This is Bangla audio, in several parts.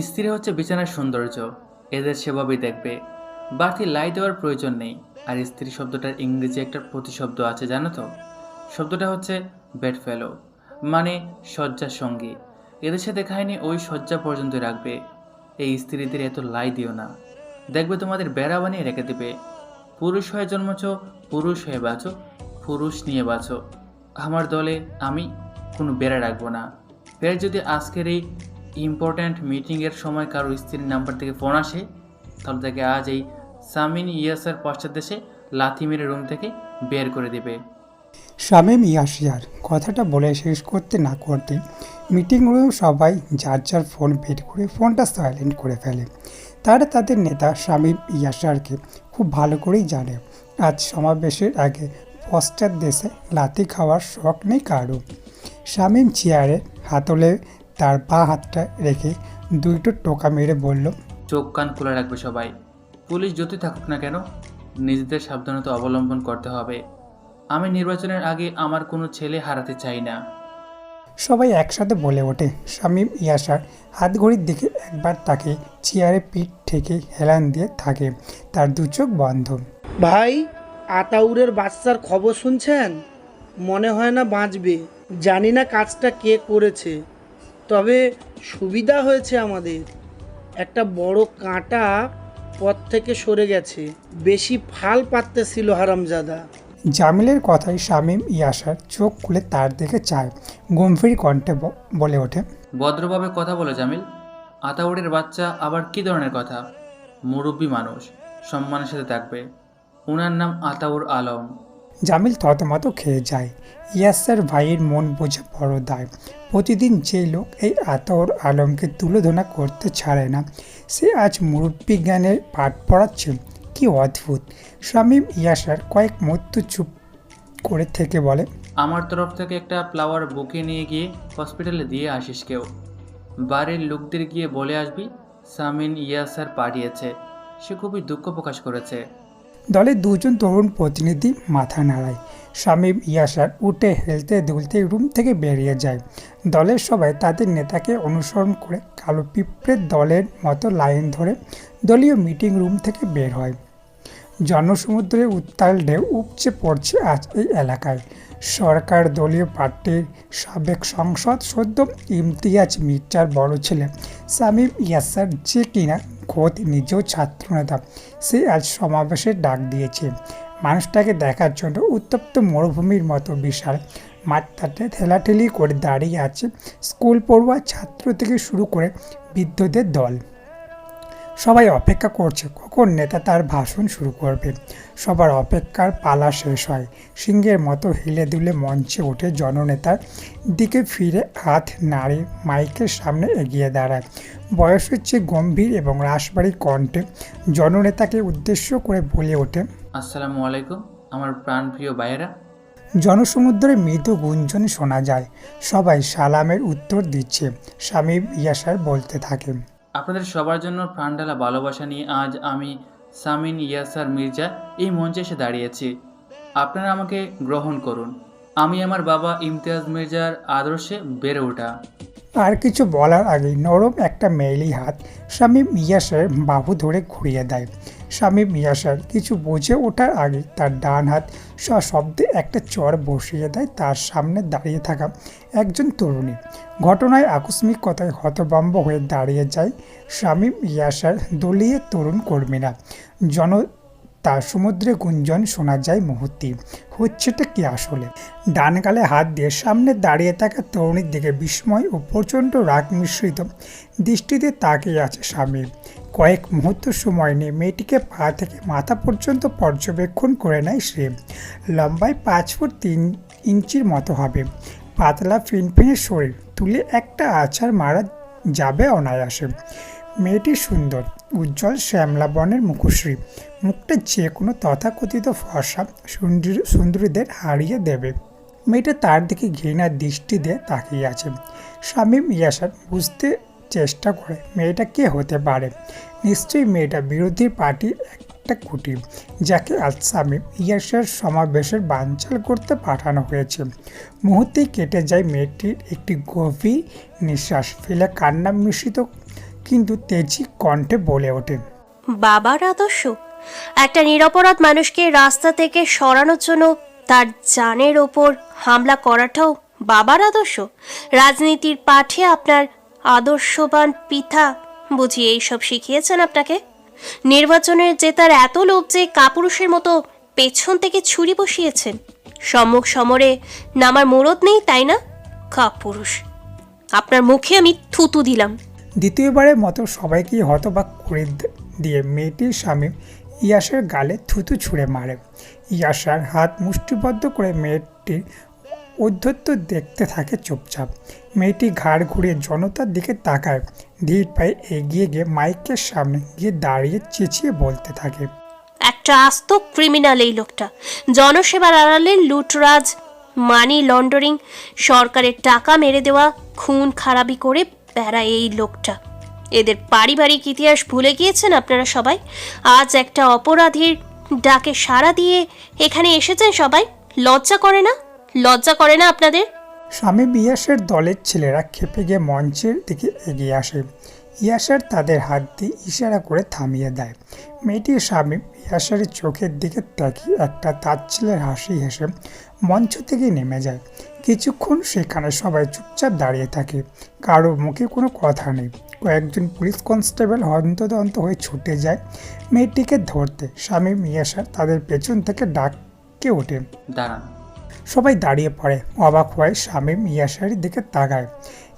স্ত্রী হচ্ছে বিছানার সৌন্দর্য, এদের সেভাবেই দেখবে। বাড়তি লাই দেওয়ার প্রয়োজন নেই। আর স্ত্রী শব্দটার ইংরেজি একটা প্রতিশব্দ আছে, জানো তো? শব্দটা হচ্ছে বেড ফেলো মানে শয্যার সঙ্গী। এদের সাথে খায়নি ওই শয্যা পর্যন্ত রাখবে। এই স্ত্রীদের এত লাই দিও না। দেখবে তোমাদের বেড়া বানিয়ে রেখে দেবে। পুরুষ হয়ে জন্মছ, পুরুষ হয়ে বাঁচো, পুরুষ নিয়ে বাঁচো। আমার দলে আমি কোনো বেড়া রাখব না। ফের যদি আজকের এই ইম্পর্ট্যান্ট মিটিংয়ের সময় কারও স্ত্রীর নাম্বার থেকে ফোন আসে, তাহলে তাকে আজ এই সামিন ইয়াসার পশ্চাৎদেশে লাথি মেরে রুম থেকে বের করে দেবে। শামীম ইয়াসিয়ার কথাটা বলে শেষ করতে না করতে মিটিং রুমে সবাই যার যার ফোন বের করে ফোনটা সাইলেন্ট করে ফেলে। তারা তাদের নেতা শামীম ইয়াসিয়ারকে খুব ভালো করেই জানে। আজ সমাবেশের আগে পশ্চাৎ দেশে লাথি খাওয়ার শখ নেই কারও। শামীম চেয়ারে হাতলে তার পা হাতটা রেখে দুইটো টোকা মেরে বলল চোখ কান খোলা রাখবে সবাই। পুলিশ যতই থাকুক না কেন নিজেদের সাবধানতা অবলম্বন করতে হবে। আমি নির্বাচনের আগে আমার কোনো ছেলে হারাতে চাই না। সবাই একসাথে বলে ওঠে। শামীম ইয়াসার হাত ঘড়ির দিকে একবার তাকে চেয়ারে পিঠ থেকে হেলান দিয়ে থাকে। তার দু চোখ বন্ধ। ভাই আতাউরের বাচ্চার খবর শুনছেন? মনে হয় না বাঁচবে। জানি না কাজটা কে করেছে তবে সুবিধা হয়েছে আমাদের। একটা বড় কাঁটা পথ থেকে সরে গেছে। বেশি ফাল পাততেছিল হারামজাদা। জামিলের কথায় শামীম ইয়াসার চোখ খুলে তার দিকে চায়। গম্ভীর কণ্ঠে ব- বলে ওঠে ভদ্রভাবে কথা বলো জামিল। আতাউরের বাচ্চা আবার কী ধরনের কথা? মুরব্বী মানুষ সম্মানের সাথে থাকবে। ওনার নাম আতাউর আলম। জামিল থতমত খেয়ে যায়। ইয়াসার ভাইয়ের মন বোঝা বড় দায়। প্রতিদিন যে লোক এই আতর আলমকে তুলোধনা করতে ছাড়ে না, সে আজ মুরব্বী জ্ঞানের পাঠ পড়াচ্ছে। কি অদ্ভুত! শামীম ইয়াসার কয়েক মুহূর্ত চুপ করে থেকে বলে, আমার তরফ থেকে একটা ফ্লাওয়ার বুকে নিয়ে গিয়ে হসপিটালে দিয়ে আসিস কেউ। বাড়ির লোকদের গিয়ে বলে আসবি সামিন ইয়াসার পাঠিয়েছে। সে খুবই দুঃখ প্রকাশ করেছে। দলের দুজন তরুণ প্রতিনিধি মাথা নাড়ায়। শামীম ইয়াসার উঠে হেলতে দুলতে রুম থেকে বেরিয়ে যায়। দলের সবাই তাদের নেতাকে অনুসরণ করে কালো পিঁপড়ের দলের মতো লাইন ধরে দলীয় মিটিং রুম থেকে বের হয়। জনসমুদ্রে উত্তাল ঢেউ উপচে পড়ছে আজ এই এলাকায়। সরকার দলীয় পার্টির সাবেক সংসদ সদ্য ইমতিয়াজ মির্জার বড় ছেলে। সামিম ইয়াসার যে কিনা খোদ নিজেও ছাত্রনেতা, সে আজ সমাবেশে ডাক দিয়েছে। মানুষটাকে দেখার জন্য উত্তপ্ত মরুভূমির মতো বিশাল মাঠটাতে ঠেলাঠেলি করে দাঁড়িয়ে আছে স্কুল পড়ুয়া ছাত্র থেকে শুরু করে বৃদ্ধদের দল। সবাই অপেক্ষা করছে কখন নেতা তার ভাষণ শুরু করবে। সবার অপেক্ষার পালা শেষ হয়। সিংহের মতো হিলে দুলে মঞ্চে উঠে জননেতার দিকে ফিরে হাত নাড়ে মাইকের সামনে এগিয়ে দাঁড়ায়। বয়সের চেয়ে গম্ভীর এবং রাসবাড়ি কণ্ঠে জননেতাকে উদ্দেশ্য করে বলে ওঠে আসসালামু আলাইকুম আমার প্রাণপ্রিয় ভাইয়েরা। জনসমুদ্রে মৃদু গুঞ্জন শোনা যায়। সবাই সালামের উত্তর দিচ্ছে স্বামী ইয়াসার বলতে থাকে। আপনাদের সবার জন্য প্রাণডালা ভালোবাসা নিয়ে আজ আমি সামিন, ইয়াসার, মির্জা এই মঞ্চে এসে দাঁড়িয়েছি। আপনারা আমাকে গ্রহণ করুন। আমি আমার বাবা ইমতিয়াজ মির্জার আদর্শে বেড়ে ওঠা। আর কিছু বলার আগে নরম একটা মেইলি হাত স্বামী মিয়াসের বাহু ধরে ঘুরিয়ে দেয়। স্বামী মিয়াসার কিছু বুঝে ওঠার আগে তার ডান হাত সশব্দে একটা চর বসিয়ে দেয় তার সামনে দাঁড়িয়ে থাকা একজন তরুণী। ঘটনায় আকস্মিক কথায় হতভম্ব হয়ে দাঁড়িয়ে যায় স্বামী ইয়াসার দলীয় তরুণ কর্মীরা। জন তার সমুদ্রে গুঞ্জন শোনা যায় মুহূর্তে। হচ্ছেটা কি আসলে? ডান গালে হাত দিয়ে সামনে দাঁড়িয়ে থাকা তরুণীর দিকে বিস্ময় ও প্রচণ্ড রাগ মিশ্রিত দৃষ্টিতে তাকিয়ে আছে স্বামী। কয়েক মুহূর্ত সময় নিয়ে মেয়েটিকে পা থেকে মাথা পর্যন্ত পর্যবেক্ষণ করে নেয় সে। লম্বায় পাঁচ ফুট তিন ইঞ্চির মতো হবে। পাতলা ফিনফিনে শরীর তুলে একটা আছাড় মারা যাবে অনায়াসে। মেয়েটি সুন্দর, উজ্জ্বল, শ্যামলা বনের মুখশ্রী। মুখটা যে কোনো তথাকথিত ফর্সা সুন্দরী সুন্দরীদের হারিয়ে দেবে। মেয়েটা তার দিকে ঘৃণার দৃষ্টি দিয়ে তাকিয়ে আছে। শামীম ইয়াসার বুঝতে চেষ্টা করে মেয়েটা কে হতে পারে। নিশ্চয়ই মেয়েটা বিরোধী পার্টির একটা কুটির, যাকে আজ স্বামী ইয়াসের সমাবেশের বানচাল করতে পাঠানো হয়েছে। মুহূর্তেই কেটে যায় মেয়েটির একটি গভীর নিঃশ্বাস, ফেলে কান্না মিশ্রিত কিন্তু তেজি কণ্ঠে বলে ওঠে। বাবার আদর্শ? একটা নিরপরাধ মানুষকে রাস্তা থেকে সরানোর জন্য তার জানের ওপর হামলা করাটাও বাবার আদর্শ। রাজনীতির পাঠে আপনার আদর্শবান পিতা বুঝি এইসব শিখিয়েছেন আপনাকে? নির্বাচনের জেতার এত লোভ যে কাপুরুষের মতো পেছন থেকে ছুরি বসিয়েছেন। সম্মুখ সমরে নামার মুরদ নেই, তাই না? কাপুরুষ। আপনার মুখে আমি থুতু দিলাম। দ্বিতীয়বারের মতো সবাইকেই হতবাক করে দিয়ে মেয়েটির স্বামী ইয়াসের গালে থুতু ছুঁড়ে মারে। ইয়াসার হাত মুষ্টিবদ্ধ করে মেয়েটির ঔদ্ধত্য দেখতে থাকে চুপচাপ। মেয়েটি ঘাড় ঘুরিয়ে জনতার দিকে তাকায়। ধীর পায়ে এগিয়ে গিয়ে মাইকের সামনে গিয়ে দাঁড়িয়ে চেঁচিয়ে বলতে থাকে, একটা আস্ত ক্রিমিনাল এই লোকটা। জনসেবার আড়ালে লুটরাজ মানি লন্ডারিং সরকারের টাকা মেরে দেওয়া, খুন খারাপি করে বেড়ায় এই লোকটা। এদের পারিবারিক ইতিহাস ভুলে গিয়েছেন আপনারা সবাই? আজ একটা অপরাধীর ডাকে সাড়া দিয়ে এখানে এসেছেন সবাই? লজ্জা করে না? লজ্জা করে না আপনাদের? স্বামী বিয়াসের দলের ছেলেরা খেপে গিয়ে মঞ্চের দিকে এগিয়ে আসে। ইয়াসের তাদের হাত দিয়ে ইশারা করে থামিয়ে দেয়। মেয়েটির স্বামী ইয়াসের চোখের দিকে তাকিয়ে একটা তাচ্ছিলের হাসি হেসে মঞ্চ থেকে নেমে যায়। কিছুক্ষণ সেখানে সবাই চুপচাপ দাঁড়িয়ে থাকে। কারও মুখে কোনো কথা নেই। কয়েকজন পুলিশ কনস্টেবল হন্তদন্ত হয়ে ছুটে যায় মেয়েটিকে ধরতে। স্বামী মিয়াসার তাদের পেছন থেকে ডাককে ওঠে। দাঁড়ান। সবাই দাঁড়িয়ে পড়ে। অবাক হয়ে শামীম ইয়াসারের দিকে তাকায়।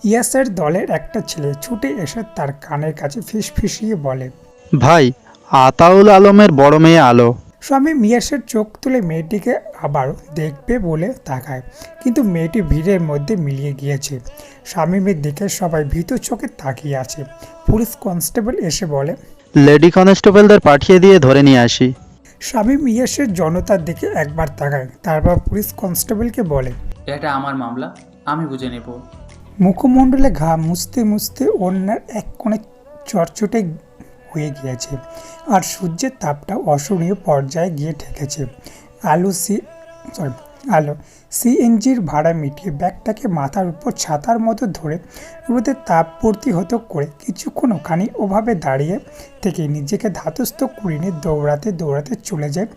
ইয়াসের দলের একটা ছেলে ছুটে এসে তার কানের কাছে ফিস ফিসিয়ে বলে ভাই আতাউল আলমের বড় মেয়ে আলো। স্বামী মিয়াসের চোখ তুলে মেয়েটিকে আবার দেখবে বলে তাকায়। কিন্তু মেয়েটি ভিড়ের মধ্যে মিলিয়ে গিয়েছে। স্বামী স্বামীমের দিকে সবাই ভীত চোখে তাকিয়ে আছে। পুলিশ কনস্টেবল এসে বলে লেডি কনস্টেবলদের পাঠিয়ে দিয়ে ধরে নিয়ে আসি। স্বামী মিয়াসের জনতার দিকে একবার তাকায়। তারপর পুলিশ কনস্টেবলকে বলে এটা আমার মামলা আমি বুঝে নেব। মুখমণ্ডলে ঘা মুছতে মুছতে অন্যার এক কোণে চটচটে হয়ে গিয়েছে। আর সূর্যের তাপটা অসহনীয় পর্যায়ে গিয়ে ঠেকেছে। আলু সি সরি আলো, সিএনজির ভাড়া মিটিয়ে ব্যাগটাকে মাথার উপর ছাতার মতো ধরে রোদের তাপ প্রতিহত করে কিছুক্ষণ ওখানে ওভাবে দাঁড়িয়ে থেকে নিজেকে ধাতস্থ কুড়িনে দৌড়াতে দৌড়াতে চলে যায়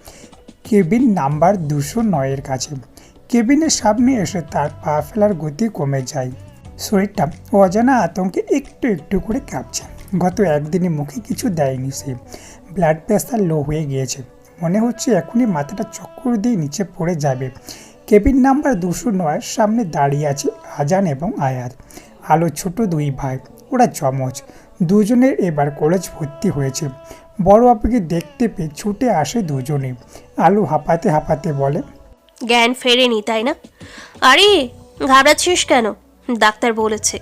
কেবিন নাম্বার দুশো নয়ের কাছে। কেবিনের সামনে এসে তার পা ফেলার গতি কমে যায়। শরীরটা অজানা আতঙ্কে একটু একটু করে কাঁপছে। গত একদিনে মুখে কিছু দেয়নি সে। ব্লাড প্রেশার লো হয়ে গিয়েছে। মনে হচ্ছে এখনই মাথাটা চক্কর দিয়ে নিচে পড়ে যাবে। কেবিন নাম্বার দুশো নয়ের সামনে দাঁড়িয়ে আছে আজান এবং আয়াত। আলো ছোট দুই ভাই, ওরা চমচ। দুজনের এবার কলেজ ভর্তি হয়েছে। বড় আপুকে দেখতে পেয়ে ছুটে আসে দুজনে। আলু হাঁপাতে হাঁপাতে বলে, জ্ঞান ফেরেনি, তাই না? আরে, ঘাবড়াচ্ছিস কেন? ডাক্তার বলেছে,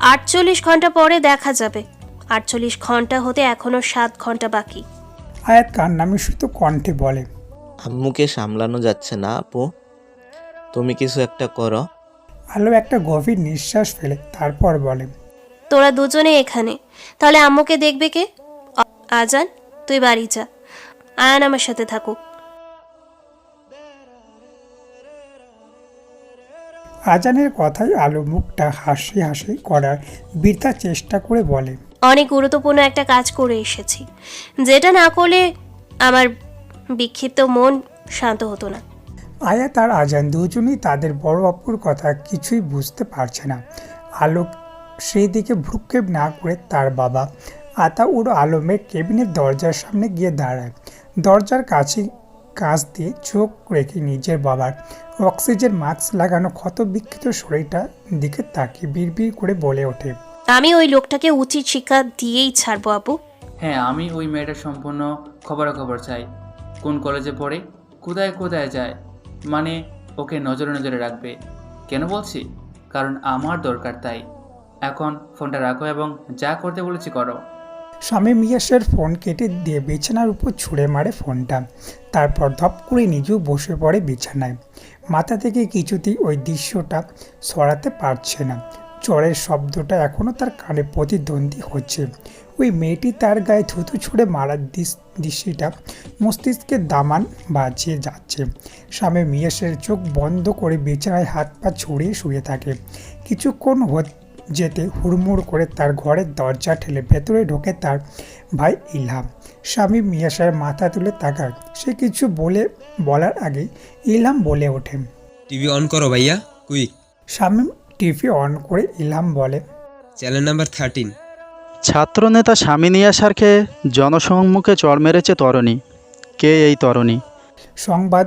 আটচল্লিশ ঘণ্টা পরে দেখা যাবে। আটচল্লিশ ঘণ্টা হতে এখনও সাত ঘণ্টা বাকি। আয়াত মিশ্রিত কণ্ঠে বলে? আম্মুকে সামলানো যাচ্ছে না আপু। তুমি কিছু একটা করো। আলো একটা গভীর নিঃশ্বাস ফেলে তারপর বলে তোরা দুজনে এখানে তাহলে আম্মুকে দেখবে কে? আজান তুই বাড়ি যা। আয়ান আমার সাথে থাকুক। আজানের কথায় আলো মুখটা হাসি হাসি করার বৃথা চেষ্টা করে বলে অনেক গুরুত্বপূর্ণ একটা কাজ করে এসেছি। যেটা না করলে আমার বিক্ষিপ্ত মন শান্ত হতো না। আয়া তার আজান দুজনেই তাদের বড় অপুর কথা কিছুই বুঝতে পারছে না। আলোক সেই দিকে ভ্রুক্ষেপ না করে তার বাবা আতা আতাউর আলমের কেবিনের দরজার সামনে গিয়ে দাঁড়ায়। দরজার কাছে কাঁচ দিয়ে চোখ রেখে নিজের বাবার অক্সিজেন মাস্ক লাগানো ক্ষত বিক্ষিত শরীরটার দিকে তাকিয়ে বিড়বিড় করে বলে ওঠে। আমি ওই লোকটাকে উচিত শিক্ষা দিয়েই ছাড়বো আপু। হ্যাঁ আমি ওই মেয়েটার সম্পূর্ণ খবরাখবর চাই। কোন কলেজে পড়ে কোথায় কোথায় যায় মানে ওকে নজরে নজরে রাখবে। কেন বলছি? কারণ আমার দরকার তাই। এখন ফোনটা রাখো এবং যা করতে বলেছি করো। স্বামী মিয়াসের ফোন কেটে দিয়ে বিছানার উপর ছুঁড়ে মারে ফোনটা। তারপর ধপ করে নিজেও বসে পড়ে বিছানায়। মাথা থেকে কিছুতেই ওই দৃশ্যটা সরাতে পারছে না। চরের শব্দটা এখনও তার কানে প্রতিদ্বন্দ্বী হচ্ছে। ওই মেয়েটি তার গায়ে থুতু ছুঁড়ে মারার দৃশ- দৃশ্যটা মস্তিষ্কের দামান বাজিয়ে যাচ্ছে। স্বামী মিয়াসের চোখ বন্ধ করে বিছানায় হাত পা ছড়িয়ে শুয়ে থাকে। কিছুক্ষণ হত যেতে হুড়মুড় করে তার ঘরের দরজা ঠেলে ভেতরে ঢোকে তার ভাই ইলহাম স্বামী মিয়াসার মাথা তুলে তাকায়। সে কিছু বলে বলার আগে ইলহাম বলে ওঠে। টিভি অন করো ভাইয়া কুইক। স্বামী টিভি অন করে ইলাম বলে। চ্যানেল নাম্বার থার্টিন ছাত্রনেতা স্বামী নিয়াসারকে জনসম্মুখে চড় মেরেছে তরণী। কে এই তরণী? সংবাদ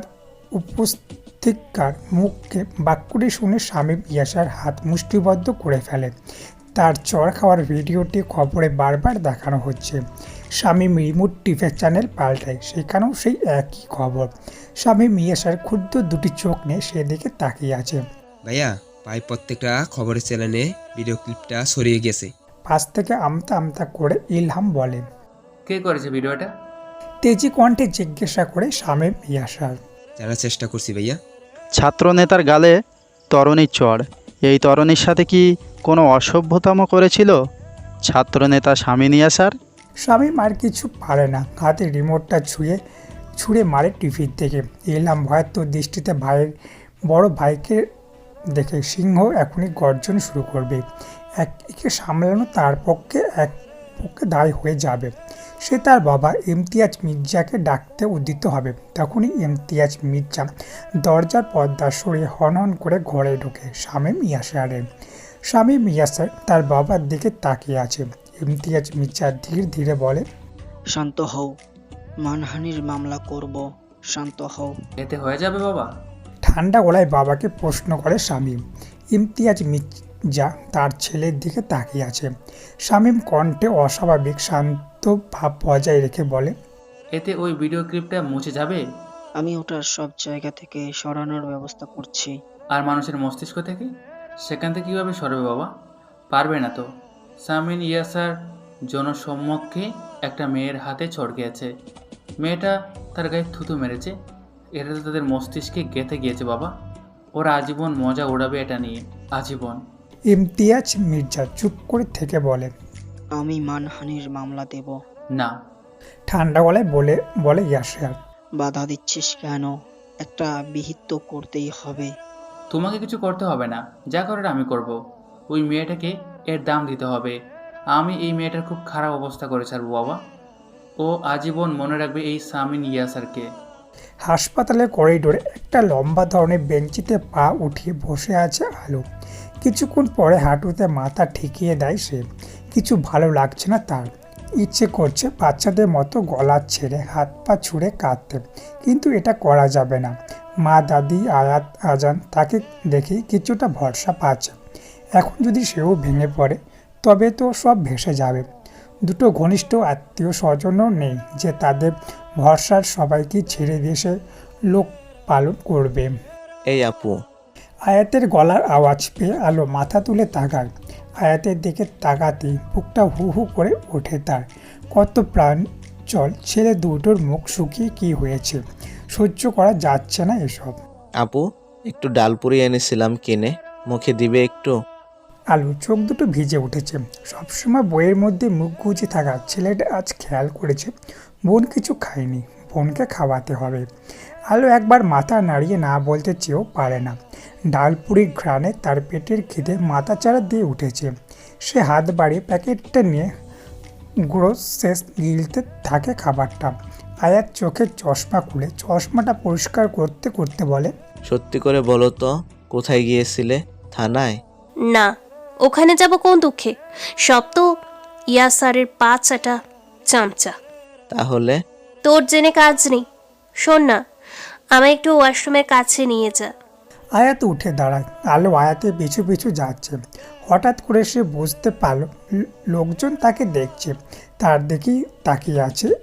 উপস্থিতকার মুখকে বাক্যটি শুনে স্বামী ইয়াসার হাত মুষ্টিবদ্ধ করে ফেলে। তার চড় খাওয়ার ভিডিওটি খবরে বারবার দেখানো হচ্ছে। স্বামী রিমোট টিভি চ্যানেল পাল্টায় সেখানেও সেই একই খবর। স্বামী মিয়াসার ক্ষুদ্র দুটি চোখ নিয়ে সেদিকে তাকিয়ে আছে। ভাইয়া ভাই প্রত্যেকটা খবরের চ্যানেলে ভিডিও ক্লিপটা সরিয়ে গেছে। পাশ থেকে আমতা আমতা করে ইলহাম বলেন কে করেছে ভিডিওটা তেজি কণ্ঠে জিজ্ঞাসা করে স্বামী মিয়াসার জানার চেষ্টা করছি ভাইয়া। ছাত্রনেতার গালে তরণীর চড়। এই তরণীর সাথে কি কোনো অসভ্যতম করেছিল? ছাত্রনেতা স্বামী নিয়াসার স্বামী মার কিছু পারে না। হাতে রিমোটটা ছুঁয়ে ছুঁড়ে মারে টিভির থেকে। এলাম ভয়াত্ম দৃষ্টিতে ভাইয়ের বড় ভাইকে দেখে সিংহ এখনই গর্জন শুরু করবে। এক একে সামলানো তার পক্ষে এক পক্ষে দায় হয়ে যাবে। সে তার বাবা ইমতিয়াজ মির্জাকে ডাকতে উদ্দিত হবে। তখনই ইমতিয়াজ মির্জা দরজার পর্দা সরিয়ে হন হন করে ঘরে ঢোকে। স্বামী মিয়াসারে স্বামী মিয়াসার তার বাবার দিকে তাকিয়ে আছে। ইমতিয়াজ মির্জা ধীরে ধীরে বলে শান্ত হও। মানহানির মামলা করব। শান্ত হও। এতে হয়ে যাবে বাবা? ঠান্ডা গলায় বাবাকে প্রশ্ন করে শামীম। ইমতিয়াজ মির্জা তার ছেলের দিকে তাকিয়ে আছে। শামীম কণ্ঠে অস্বাভাবিক শান্ত ভাব বজায় রেখে বলে এতে ওই ভিডিও ক্লিপটা মুছে যাবে? আমি ওটা সব জায়গা থেকে সরানোর ব্যবস্থা করছি। আর মানুষের মস্তিষ্ক থেকে? সেখান থেকে কীভাবে সরবে বাবা? পারবে না তো। সামিন ইয়াসার জনসম্মুখে একটা মেয়ের হাতে ছড়কিয়েছে মেয়েটা তার গায়ে থুতু মেরেছে। এটা তো তাদের মস্তিষ্কে গেঁথে গিয়েছে বাবা। ওরা আজীবন মজা উড়াবে এটা নিয়ে আজীবন। ইমতিয়াজ মির্জা চুপ করে থেকে বলে আমি মানহানির মামলা দেব। না। ঠান্ডা গলায় বলে বলে ইয়াসিয়ার বাধা দিচ্ছিস কেন? একটা বিহিত তো করতেই হবে। তোমাকে কিছু করতে হবে না। যা করার আমি করব। ওই মেয়েটাকে এর দাম দিতে হবে। আমি এই মেয়েটার খুব খারাপ অবস্থা করে ছাড়বো বাবা। ও আজীবন মনে রাখবে এই সামিন ইয়াসারকে। হাসপাতালের করিডোরে একটা লম্বা ধরনের বেঞ্চিতে পা উঠিয়ে বসে আছে আলো। কিছুক্ষণ পরে হাঁটুতে মাথা ঠেকিয়ে দেয় সে। কিছু ভালো লাগছে না তার। ইচ্ছে করছে বাচ্চাদের মতো গলা ছেড়ে, হাত পা ছুঁড়ে কাঁদতে। কিন্তু এটা করা যাবে না। মা, দাদি, আয়াত, আজান, তাকে দেখে কিছুটা ভরসা পাচ্ছে। এখন যদি সেও ভেঙে পড়ে, তবে তো সব ভেসে যাবে। দুটো ঘনিষ্ঠ আত্মীয় স্বজনও নেই যে তাদের ভরসার সবাইকে ছেড়ে দিয়ে সে লোক পালন করবে। এই আপু। আয়াতের গলার আওয়াজ পেয়ে আলো মাথা তুলে তাকায়। আয়াতের দিকে তাকাতেই বুকটা হু হু করে ওঠে তার। কত প্রাণ চল ছেলে দুটোর মুখ শুকিয়ে কি হয়েছে? সহ্য করা যাচ্ছে না এসব। আপু একটু ডালপুরি এনেছিলাম কিনে মুখে দিবে একটু? আলু চোখ দুটো ভিজে উঠেছে। সবসময় বইয়ের মধ্যে মুখ গুজে থাকা ছেলেটা আজ খেয়াল করেছে বোন কিছু খায়নি। বোনকে খাওয়াতে হবে। আলো একবার মাথা নাড়িয়ে না বলতে চেয়েও পারে না। ডালপুরির ঘ্রাণে তার পেটের খিদে মাথা চারা দিয়ে উঠেছে। সে হাত বাড়িয়ে প্যাকেটটা নিয়ে গুঁড়ো শেষ গিলতে থাকে খাবারটা। আয়াত চোখের চশমা খুলে চশমাটা পরিষ্কার করতে করতে বলে সত্যি করে বলো তো কোথায় গিয়েছিলে? থানায়? না ওখানে যাব কোন দুঃখে? সব তো ইয়াসারের পা চাটা চামচা। তাহলে? তোর জেনে কাজ নেই। শোন না আমায় একটু ওয়াশরুমের কাছে নিয়ে যা। আয়াত উঠে দাঁড়ায়। আলো আয়াতে পিছু পিছু যাচ্ছে। হঠাৎ করে সে বুঝতে পারল লোকজন তাকে দেখছে। তার দিকেই তাকিয়ে আছে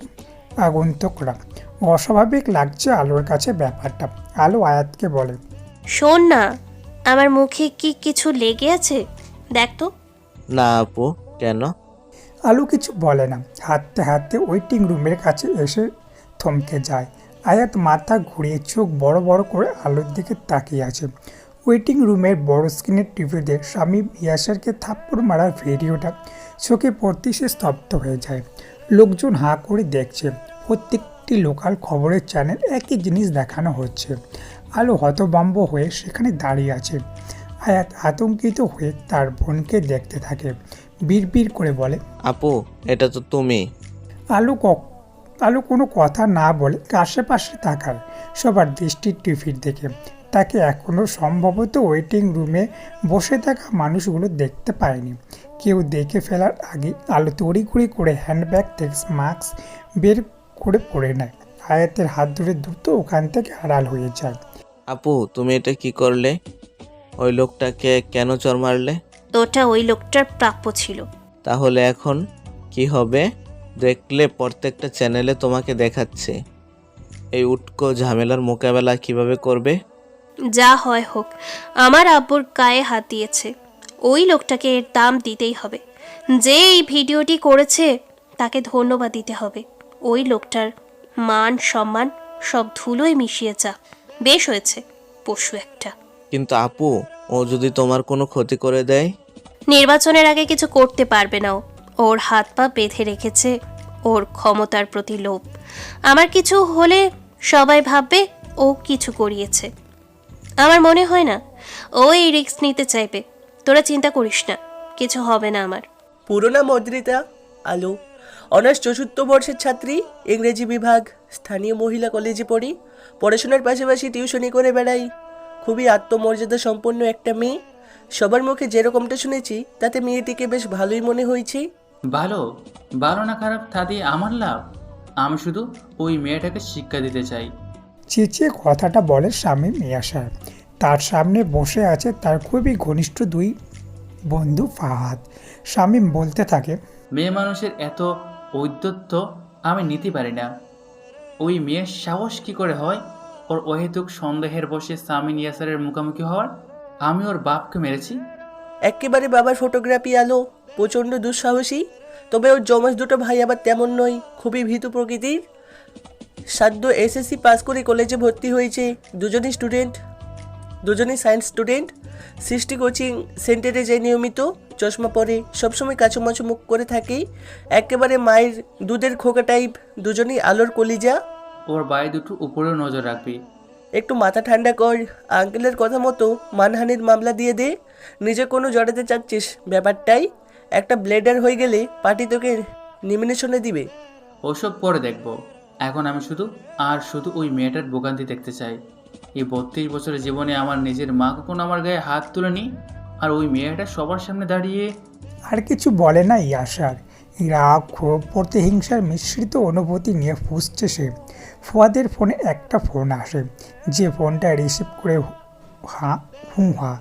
আগন্তুকরা। অস্বাভাবিক লাগছে আলোর কাছে ব্যাপারটা। আলো আয়াতকে বলে শোন না আমার মুখে কি কিছু লেগে আছে? দেখ তো। না আপু কেন? আলু কিছু বলে না। হাঁটতে হাঁটতে ওয়েটিং রুমের কাছে এসে থমকে যায়। আয়াত মাথা ঘুরিয়ে চোখ বড় বড় করে আলোর দিকে তাকিয়ে আছে। ওয়েটিং রুমের বড় স্ক্রিনের টিভিতে স্বামী ইয়াসারকে থাপ্পড় মারার ভিডিওটা চোখে পড়তেই সে স্তব্ধ হয়ে যায়। লোকজন হাঁ করে দেখছে। প্রত্যেকটি লোকাল খবরের চ্যানেল একই জিনিস দেখানো হচ্ছে। আলো হতবম্ব হয়ে সেখানে দাঁড়িয়ে আছে। আয়াত আতঙ্কিত হয়ে তার বোনকে দেখতে থাকে। বিড়বিড় করে বলে আপু এটা তো তুমি। আলু কক আলু কোনো কথা না বলে আশেপাশে তাকার সবার দৃষ্টি টিভির দেখে তাকে এখনও সম্ভবত ওয়েটিং রুমে বসে থাকা মানুষগুলো দেখতে পায়নি। কেউ দেখে ফেলার আগে আলু তড়িঘড়ি করে হ্যান্ডব্যাগ থেকে মাস্ক বের করে পড়ে নেয়। আয়াতের হাত ধরে দ্রুত ওখান থেকে আড়াল হয়ে যায়। আপু তুমি এটা কি করলে? ওই লোকটাকে কেন চর মারলে? ওটা ওই লোকটার প্রাপ্য ছিল। তাহলে এখন কি হবে? দেখলে প্রত্যেকটা চ্যানেলে তোমাকে দেখাচ্ছে। এই উটকো ঝামেলার মোকাবেলা কীভাবে করবে? যা হয় হোক আমার আব্বুর গায়ে হাত দিয়েছে। ওই লোকটাকে এর দাম দিতেই হবে। যে এই ভিডিওটি করেছে তাকে ধন্যবাদ দিতে হবে। ওই লোকটার মান সম্মান সব ধুলোয় মিশিয়ে যা। বেশ হয়েছে পশু একটা। কিন্তু আপু ও যদি তোমার কোনো ক্ষতি করে দেয়? নির্বাচনের আগে কিছু করতে পারবে না ওর হাত পা বেঁধে রেখেছে। ওর ক্ষমতার প্রতি লোভ। আমার কিছু হলে সবাই ভাববে ও কিছু করিয়েছে। আমার মনে হয় না, ও এই রিস্ক নিতে চাইবে। তোরা চিন্তা করিস না, কিছু হবে না আমার। পুরোনা মদ্রিতা, আলো। অনার্স চতুর্থ বর্ষের ছাত্রী, ইংরেজি বিভাগ, স্থানীয় মহিলা কলেজে পড়ি। পড়াশোনার পাশাপাশি টিউশনি করে বেড়াই। খুবই আত্মমর্যাদা সম্পন্ন একটা মেয়ে। সবার মুখে যেরকমটা শুনেছি তাতে মেয়েটিকে বেশ ভালোই মনে হয়েছে। ভালো। ভালো না খারাপ তা দিয়ে আমার লাভ? আমি শুধু ওই মেয়েটাকে শিক্ষা দিতে চাই। চেঁচিয়ে কথাটা বলে স্বামী মিয়াসার তার সামনে বসে আছে তার খুবই ঘনিষ্ঠ দুই বন্ধু ফাহাদ। শামীম বলতে থাকে মেয়ে মানুষের এত ঔদ্ধত্য আমি নিতে পারি না। ওই মেয়ের সাহস কি করে হয়? ওর অহেতুক সন্দেহের বসে সামিন ইয়াসারের মুখোমুখি হওয়ার? আমি ওর বাপকে মেরেছি। একেবারে বাবার ফটোগ্রাফি আলো প্রচণ্ড দুঃসাহসী। তবে ওর জমাস দুটো ভাই আবার তেমন নয় খুবই ভীতু প্রকৃতির। সাধ্য এসএসসি পাস করে কলেজে ভর্তি হয়েছে। দুজনই স্টুডেন্ট দুজনেই সায়েন্স স্টুডেন্ট সৃষ্টি কোচিং সেন্টারে যায় নিয়মিত চশমা পরে সবসময় কাচুমাচু মুখ করে থাকে। একেবারে মায়ের দুধের খোকা টাইপ দুজনেই আলোর কলিজা। ওর বাড়ি দুটো উপরেও নজর রাখবি। একটু মাথা ঠান্ডা কর আঙ্কেলের কথা মতো মানহানির মামলা দিয়ে দে। নিজে কোনো জড়াতে চাচ্ছিস ব্যাপারটাই। একটা ব্লেডার হয়ে গেলে পার্টি তোকে নিমিনেশনে দিবে। ওসব পরে দেখব। এখন আমি শুধু আর শুধু ওই মেয়েটার ভোগান্তি দেখতে চাই। এই বত্রিশ বছরের জীবনে আমার নিজের মা কখনো আমার গায়ে হাত তুলেনি? আর ওই মেয়েটা সবার সামনে দাঁড়িয়ে আর কিছু বলে না ইয়াসার রাগ ক্ষোভ প্রতিহিংসার মিশ্রিত অনুভূতি নিয়ে ফুসছে সে। ফুয়াদের ফোনে একটা ফোন আসে। যে ফোনটা রিসিভ করে হা হু হা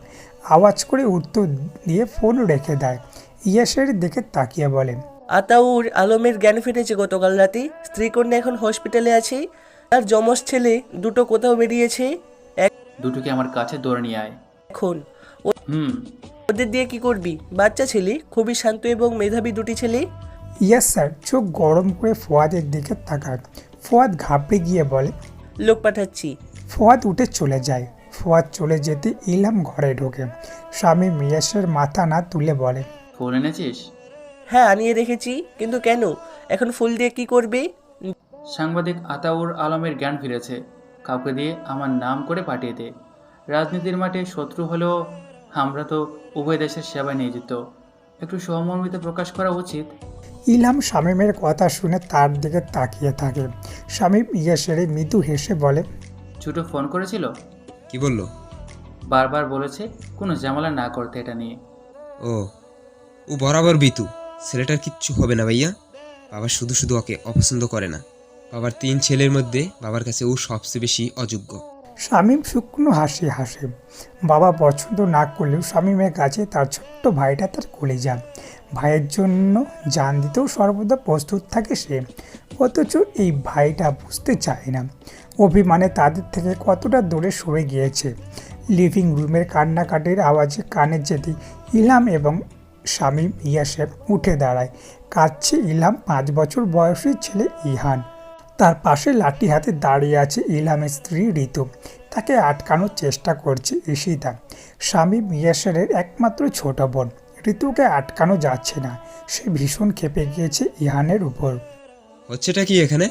আওয়াজ করে উত্তর দিয়ে ফোন রেখে দেয়। ইয়াসের দিকে তাকিয়ে বলে আতাউর আলমের জ্ঞান ফিরেছে গতকাল রাতে। স্ত্রী কন্যা এখন হসপিটালে আছে। তার যমজ ছেলে দুটো কোথাও বেরিয়েছে। দুটোকে আমার কাছে দৌড়ে নিয়ে আয়। এখন। হুম। ওদের দিয়ে কি করবি? বাচ্চা ছেলে খুবই শান্ত এবং মেধাবী দুটি ছেলে। ইয়াস স্যার চোখ গরম করে ফোয়াদের দিকে তাকায়। ফোয়াদ ঘাবড়ে গিয়ে বলে লোক পাঠাচ্ছি। ফোয়াদ উঠে চলে যায়। ফোয়াদ চলে যেতে ইলাম ঘরে ঢোকে। স্বামী মিয়াসের মাথা না তুলে বলে ফোন এনেছিস? হ্যাঁ আনিয়ে রেখেছি কিন্তু কেন? এখন ফুল দিয়ে কি করবে? সাংবাদিক আতাউর আলমের জ্ঞান ফিরেছে। কাউকে দিয়ে আমার নাম করে পাঠিয়ে দে। রাজনীতির মাঠে শত্রু হলেও আমরা তো উভয় দেশের সেবায় নিয়োজিত। একটু সহমর্মিতা প্রকাশ করা উচিত। ইলহাম শামীমের কথা শুনে তার দিকে তাকিয়ে থাকে। শামীম ইয়াসেরে মৃদু হেসে বলে ছোটো ফোন করেছিল? কি বলল? বারবার বলেছে কোনো ঝামেলা না করতে এটা নিয়ে। ও ও বরাবর বিতু। ছেলেটার কিচ্ছু হবে না ভাইয়া। বাবা শুধু শুধু ওকে অপছন্দ করে না। বাবার তিন ছেলের মধ্যে বাবার কাছে ও সবচেয়ে বেশি অযোগ্য। শামীম শুকনো হাসি হাসে। বাবা পছন্দ না করলেও শামীমের কাছে তার ছোট্ট ভাইটা তার কোলে যান ভাইয়ের জন্য জান দিতেও সর্বদা প্রস্তুত থাকে সে। অথচ এই ভাইটা বুঝতে চায় না। অভিমানে তাদের থেকে কতটা দূরে সরে গিয়েছে। লিভিং রুমের কান্নাকাটির আওয়াজে কানে যেতে ইলাম এবং শামীম ইয়াসের উঠে দাঁড়ায়, কাঁদছে ইলাম পাঁচ বছর বয়সী ছেলে ইহান। তার পাশে লাঠি হাতে দাঁড়িয়ে আছে ইলামের স্ত্রী ঋতু। তাকে আটকানোর চেষ্টা করছে ঈশিতা। স্বামী মিয়াসেরের একমাত্র ছোট বোন। ঋতুকে আটকানো যাচ্ছে না। সে ভীষণ ক্ষেপে গিয়েছে ইহানের উপর। হচ্ছেটা কি এখানে?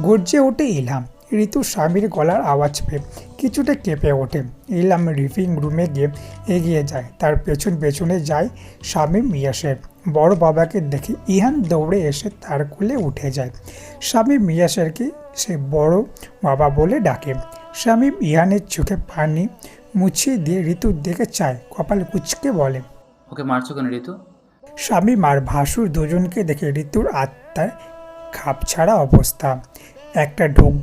গর্জে ওঠে ইলহাম ঋতু স্বামীর গলার আওয়াজ পেয়ে কিছুটা কেঁপে ওঠে। ইলাম লিভিং রুমে গিয়ে এগিয়ে যায়। তার পেছন পেছনে যায় স্বামী মিয়াসের বড় বাবাকে দেখে ইহান দৌড়ে এসে তার কোলে উঠে যায়। স্বামী মিয়াসেরকে সে বড় বাবা বলে ডাকে। স্বামী ইহানের চোখে পানি মুছিয়ে দিয়ে ঋতুর দিকে চায় কপাল কুচকে বলে ওকে মারছো কেন ঋতু? স্বামী মার ভাসুর দুজনকে দেখে ঋতুর আত্মার খাপছাড়া অবস্থা একটা ঢোক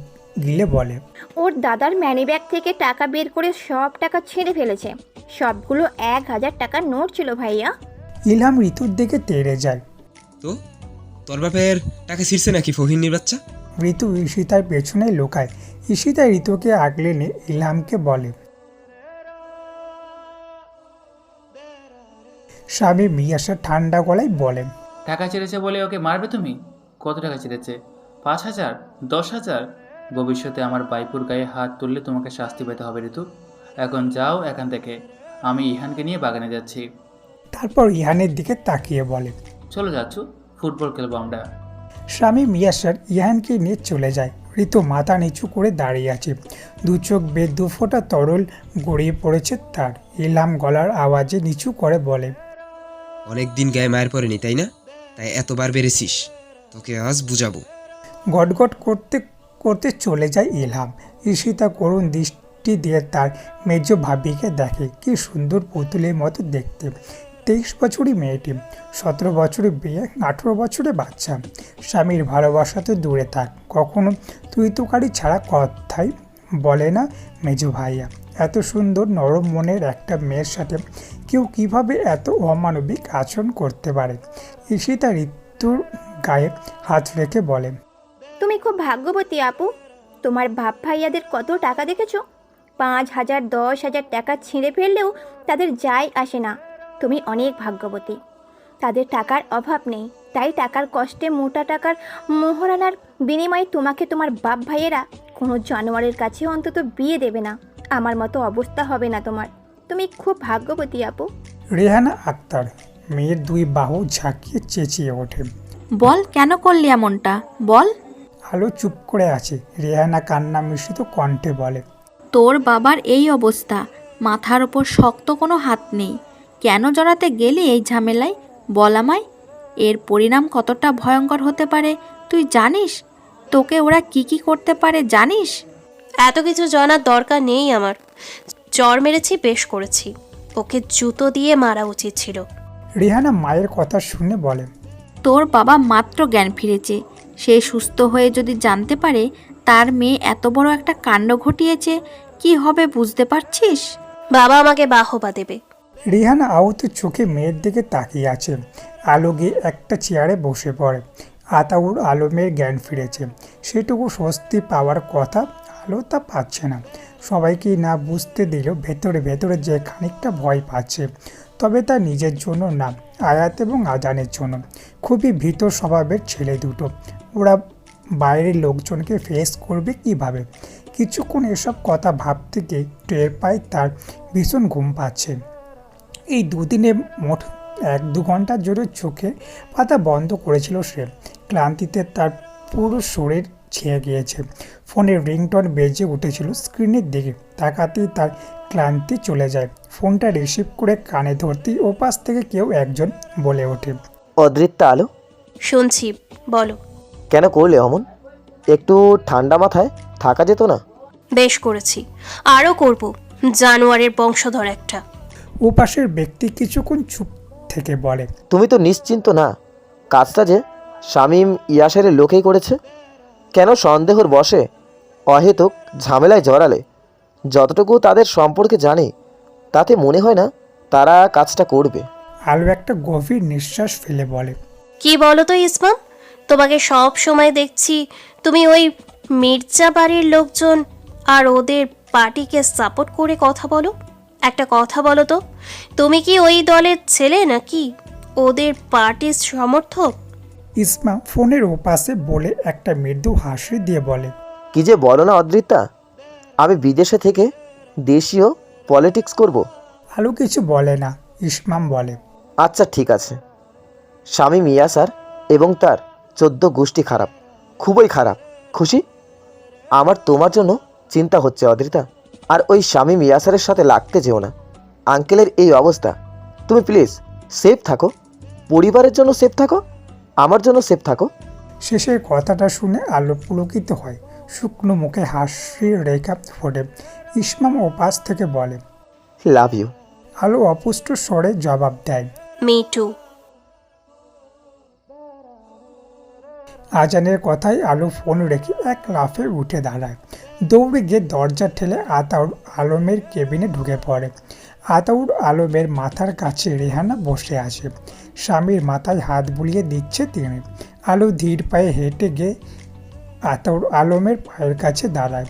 গিলে বলে ওর দাদার ম্যানিব্যাগ থেকে টাকা বের করে সব টাকা ছেড়ে ফেলেছে। সবগুলো এক হাজার টাকার নোট ছিল ভাইয়া। ইলহাম ঋতুর দিকে তেড়ে যায়। তো? তোর বাপের টাকা ছিঁড়ছে নাকি ফহিনীর বাচ্চা? ঋতু ঈশিতার পেছনে লোকায়। ঈশিতা ঋতুকে আগলে নিয়ে ইলহামকে বলে স্বামী মিয়াসা ঠান্ডা গলায় বলেন টাকা চেড়েছে বলে ওকে মারবে তুমি? কত টাকা চেড়েছে পাঁচ হাজার? দশ হাজার? ভবিষ্যতে আমার বাইপুর গায়ে হাত তুললে তোমাকে শাস্তি পেতে হবে ঋতু। এখন যাও এখান থেকে। আমি ইহানকে নিয়ে বাগানে যাচ্ছি। তারপর ইহানের দিকে তাকিয়ে বলে চলো যাচ্ছ ফুটবল খেলব আমরা। স্বামী মিয়াসার ইহানকে নিয়ে চলে যায়। ঋতু মাথা নিচু করে দাঁড়িয়ে আছে। দু চোখ বে দু ফোঁটা তরল গড়িয়ে পড়েছে তার। ইলাম গলার আওয়াজে নিচু করে বলে অনেক দিন গায়ে মায়ের পড়েনি তাই না? তাই এতবার বেড়েছিস। তোকে আজ বুঝাবো। গটগট করতে করতে চলে যায় ইলহাম ঈশিতা করুণ দৃষ্টি দিয়ে তার মেজ ভাবিকে দেখে কি সুন্দর পুতুলের মতো দেখতে। তেইশ বছরই মেয়েটি, সতেরো বছরে বিয়ে, আঠেরো বছরে বাচ্চা। স্বামীর ভালোবাসা তো দূরে থাক, কখনো তুই তুকারি ছাড়া কথাই বলে না, মেজো ভাইয়া। এত সুন্দর নরম মনের একটা মেয়ের সাথে কেউ কীভাবে এত অমানবিক আচরণ করতে পারে? ঈশিতা ঋতুর গায়ে হাত রেখে বলে, তুমি খুব ভাগ্যবতী আপু। তোমার ভাব ভাইয়াদের কত টাকা দেখেছ? পাঁচ হাজার, দশ হাজার টাকা ছিঁড়ে ফেললেও তাদের যায় আসে না। তুমি অনেক ভাগ্যবতী। তাদের টাকার অভাব নেই তাই টাকার কষ্টে মোটা টাকার মোহরানার বিনিময়ে তোমাকে তোমার বাপ ভাইয়েরা কোনো জানোয়ারের কাছে অন্তত বিয়ে দেবে না। আমার মতো অবস্থা হবে না তোমার। তুমি খুব ভাগ্যবতী আপু। রেহানা আক্তার মেয়ের দুই বাহু ঝাঁকিয়ে চেঁচিয়ে ওঠে। বল কেন করলি এমনটা? বল। আলো চুপ করে আছে রেহানা কান্না মিশ্রিত কণ্ঠে বলে। তোর বাবার এই অবস্থা। মাথার ওপর শক্ত কোনো হাত নেই। কেন জড়াতে গেলি এই ঝামেলায়? বল আমায়। এর পরিণাম কতটা ভয়ঙ্কর হতে পারে তুই জানিস? তোকে ওরা কি কি করতে পারে জানিস? এত কিছু জানার দরকার নেই আমার। চর মেরেছি বেশ করেছি। ওকে জুতো দিয়ে মারা উচিত ছিল। রিহানা মায়ের কথা শুনে বলে তোর বাবা মাত্র জ্ঞান ফিরেছে। সে সুস্থ হয়ে যদি জানতে পারে তার মেয়ে এত বড় একটা কাণ্ড ঘটিয়েছে কি হবে বুঝতে পারছিস? বাবা আমাকে বাহবা দেবে। রেহানা আহত চোখে মেয়ের দিকে তাকিয়ে আছে। আলো গিয়ে একটা চেয়ারে বসে পড়ে। আতাউর আলমের জ্ঞান ফিরেছে। সেটুকু স্বস্তি পাওয়ার কথা আলো তা পাচ্ছে না। সবাইকে না বুঝতে দিলেও ভেতরে ভেতরে যে খানিকটা ভয় পাচ্ছে। তবে তা নিজের জন্য না, আয়াত এবং আজানের জন্য। খুবই ভীত স্বভাবের ছেলে দুটো। ওরা বাইরের লোকজনকে ফেস করবে কীভাবে? কিছুক্ষণ এসব কথা ভাবতে গিয়ে টের পায় তার ভীষণ ঘুম পাচ্ছে। এই দুদিনে মোট এক দু ঘণ্টার জোরে চোখে পাতা বন্ধ করেছিল সে ক্লান্তিতে তার পুরো শরীর ছেয়ে গিয়েছে। ফোনের রিংটন বেজে উঠেছিল স্ক্রিনের দিকে। তাকাতেই তার ক্লান্তি চলে যায়। ফোনটা রিসিভ করে কানে ধরতেই ওপাশ থেকে কেউ একজন বলে ওঠে। অদৃত্যা আলো? শুনছি বলো। কেন করলে অমন? একটু ঠান্ডা মাথায় থাকা যেত না? বেশ করেছি। আরও করব। জানোয়ারের বংশধর একটা। ওপাশের ব্যক্তি কিছুক্ষণ চুপ থেকে বলে তুমি তো নিশ্চিন্ত না? কাজটা যে শামীম ইয়াসের লোকেই করেছে? কেন সন্দেহর বসে অহেতুক ঝামেলায় জড়ালে? যতটুকু তাদের সম্পর্কে জানি তাতে মনে হয় না তারা কাজটা করবে। আলো একটা গভীর নিঃশ্বাস ফেলে বলে কি বলো তো ইসমাম? তোমাকে সব সময় দেখছি তুমি ওই মির্জা বাড়ির লোকজন আর ওদের পার্টিকে সাপোর্ট করে কথা বলো। একটা কথা বলো তো। তুমি কি ওই দলের ছেলে নাকি? ওদের পার্টির সমর্থক? ইসমা ফোনের ওপাশে বলে একটা মৃদু হাসি দিয়ে বলে কি যে বলো না অদৃত্যা আমি বিদেশে থেকে দেশীয় পলিটিক্স করব। আলো কিছু বলে না ইসমাম বলে আচ্ছা ঠিক আছে। স্বামী মিয়া স্যার এবং তার চোদ্দ গোষ্ঠী খারাপ খুবই খারাপ। খুশি? আমার তোমার জন্য চিন্তা হচ্ছে অদ্রিতা। আর ওই স্বামী মিয়াসারের সাথে লাগতে যেও না। আঙ্কেলের এই অবস্থা। তুমি প্লিজ সেফ থাকো। পরিবারের জন্য সেফ থাকো। আমার জন্য সেফ থাকো। শেষের কথাটা শুনে আলো পুলকিত হয়। শুকনো মুখে হাসির রেখা ফোটে। ইসমাম ও পাশ থেকে বলে লাভ ইউ আলো অপুষ্ট স্বরে জবাব দেয় মি টু আজানের কথায় আলো ফোন রেখে এক লাফে উঠে দাঁড়ায়। দৌড়ে গিয়ে দরজা ঠেলে আতাউর আলমের কেবিনে ঢুকে পড়ে। আতাউর আলমের মাথার কাছে রেহানা বসে আছে। স্বামীর মাথায় হাত বুলিয়ে দিচ্ছে তিনি। আলো ধীর পায়ে হেঁটে গিয়ে আতাউর আলমের পায়ের কাছে দাঁড়ায়।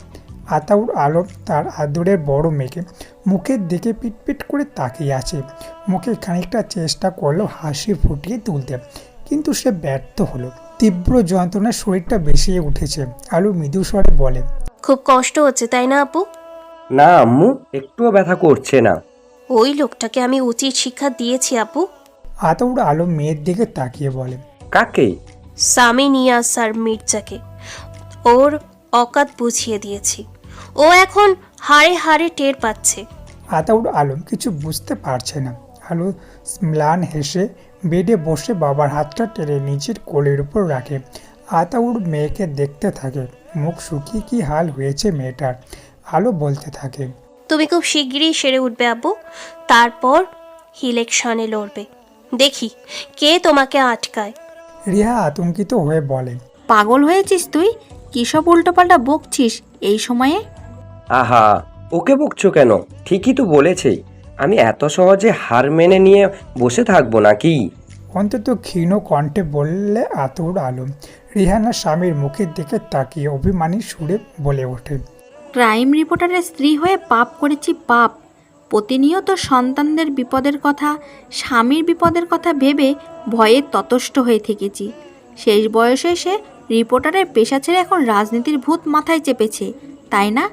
আতাউর আলম তার আদরের বড় মেয়েকে মুখের দিকে পিটপিট করে তাকিয়ে আছে। মুখে খানিকটা চেষ্টা করল হাসি ফুটিয়ে তুলতে, কিন্তু সে ব্যর্থ হলো। তীব্র যন্ত্রণায় শরীরটা বেশিয়ে উঠেছে। আলু মৃদু স্বরে বলে খুব কষ্ট হচ্ছে তাই না আপু? না আম্মু একটুও ব্যথা করছে না। ওই লোকটাকে আমি উচিত শিক্ষা দিয়েছি আপু। আতাউর আলম মেয়ের দিকে তাকিয়ে বলে কাকে? সামি নিয়াজ স্যার মির্জাকে। ওর অকাত বুঝিয়ে দিয়েছি। ও এখন হাড়ে হাড়ে টের পাচ্ছে। আতাউর আলম কিছু বুঝতে পারছে না। আলু ম্লান হেসে বেডে বসে বাবার হাতটা টেনে নিচের কোলের উপর রাখে। আতাউর মেয়েকে দেখতে থাকে। মুখ শুকিয়ে কি হাল হয়েছে মেয়েটার? আলো বলতে থাকে। তুমি খুব শিগগিরই সেরে উঠবে আব্বু। তারপর ইলেকশনে লড়বে। দেখি কে তোমাকে আটকায়। রিহা আতঙ্কিত হয়ে বলে পাগল হয়েছিস তুই? কী সব উল্টোপাল্টা বকছিস এই সময়ে? আহা ওকে বকছো কেন? ঠিকই তো বলেছে আমি এত সহজে হার মেনে নিয়ে বসে থাকব নাকি? অন্তত ক্ষীণ কণ্ঠে বললে আতর আলম রিহানা স্বামীর মুখের দিকে তাকিয়ে অভিমানী সুরে বলে ওঠে। ক্রাইম রিপোর্টারের স্ত্রী হয়ে পাপ করেছি পাপ। প্রতিনিয়ত সন্তানদের বিপদের কথা, স্বামীর বিপদের কথা ভেবে ভয়ে ততষ্ট হয়ে থেকেছি। শেষ বয়সে এসে রিপোর্টারের পেশা ছেড়ে এখন রাজনীতির ভূত মাথায় চেপেছে, তাই না?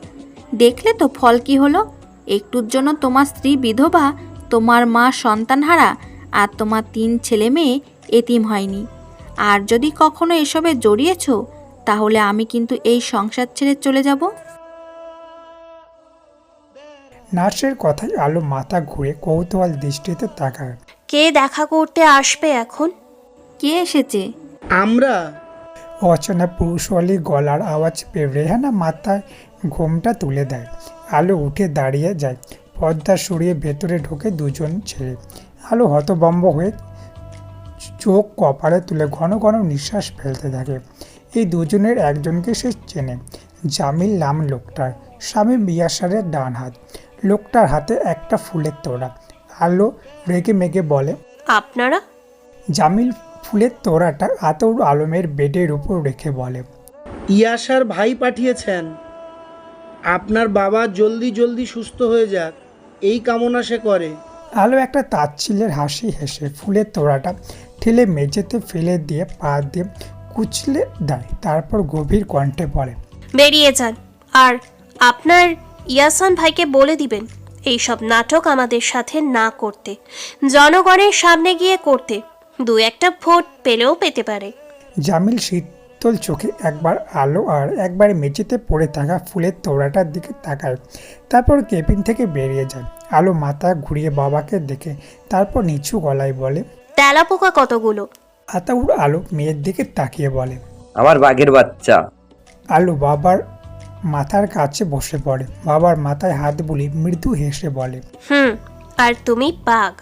দেখলে তো ফল কি হলো? একটুর জন্য তোমার স্ত্রী বিধবা, তোমার মা সন্তানহারা, আর তোমার তিন ছেলে মেয়ে এতিম হয়নি। আর যদি কখনো এসবে জড়িয়েছ তাহলে আমি কিন্তু এই সংসার ছেড়ে চলে যাব। নার্সের কথায় আলো মাথা ঘুরে কৌতূহল দৃষ্টিতে তাকায়। কে দেখা করতে আসবে এখন? কে এসেছে? আমরা। অচেনা পুরুষওয়ালি গলার আওয়াজ পেয়ে রেহানা মাথায় ঘোমটা তুলে দেয়। আলো উঠে দাঁড়িয়ে যায়। পর্দা সরিয়ে ভেতরে ঢোকে দুজন ছেলে। আলো হতবম্ব হয়ে চোখ কপালে তুলে ঘন ঘন নিঃশ্বাস ফেলতে থাকে। এই দুজনের একজনকে সে চেনে জামিল নাম লোকটার। স্বামী বিয়াসারের ডান হাত। লোকটার হাতে একটা ফুলের তোড়া। আলো রেগে মেগে বলে আপনারা? জামিল ফুলের তোড়াটা আতর আলমের বেডের উপর রেখে বলে ইয়াসার ভাই পাঠিয়েছেন। আপনার বাবা জলদি জলদি সুস্থ হয়ে যাক। এই কামনা সে করে। আলো একটা তাচ্ছিলের হাসি হেসে ফুলের তোড়াটা ঠেলে মেঝেতে ফেলে দিয়ে পা দিয়ে কুচলে দেয় তারপর গভীর কণ্ঠে বলে বেরিয়ে যান। আর আপনার ইয়াসান ভাইকে বলে দিবেন এইসব নাটক আমাদের সাথে না করতে। জনগণের সামনে গিয়ে করতে। দু একটা ভোট পেলেও পেতে পারে। জামিল শীতল চোখে একবার আলো আর একবার মেঝেতে পড়ে থাকা ফুলের তোড়াটার দিকে তাকায়। তারপর কেবিন থেকে বেরিয়ে যায়। আলো মাথা ঘুরিয়ে বাবাকে দেখে তারপর নিচু গলায় বলে তেলা পোকা কতগুলো? আতাউর আলো মেয়ের দিকে তাকিয়ে বলে আমার বাঘের বাচ্চা। আলু বাবার মাথার কাছে বসে পড়ে। বাবার মাথায় হাত বুলি মৃদু হেসে বলে হুম আর তুমি বাঘ।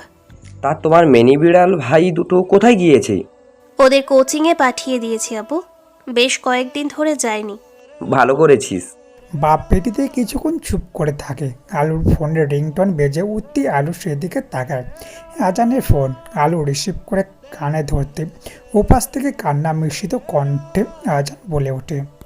তা তোমার মেনি বিড়াল ভাই দুটো কোথায় গিয়েছে? ওদের কোচিংয়ে পাঠিয়ে দিয়েছি আপু বেশ কয়েকদিন ধরে যায়নি। ভালো করেছিস। বাপ পেটিতে কিছুক্ষণ চুপ করে থাকে। আলুর ফোনের রিংটন বেজে উঠতে আলু সেদিকে তাকায়। আজানের ফোন আলু রিসিভ করে কানে ধরতে, ওপাশ থেকে কান্না মিশ্রিত কণ্ঠে আজান বলে ওঠে।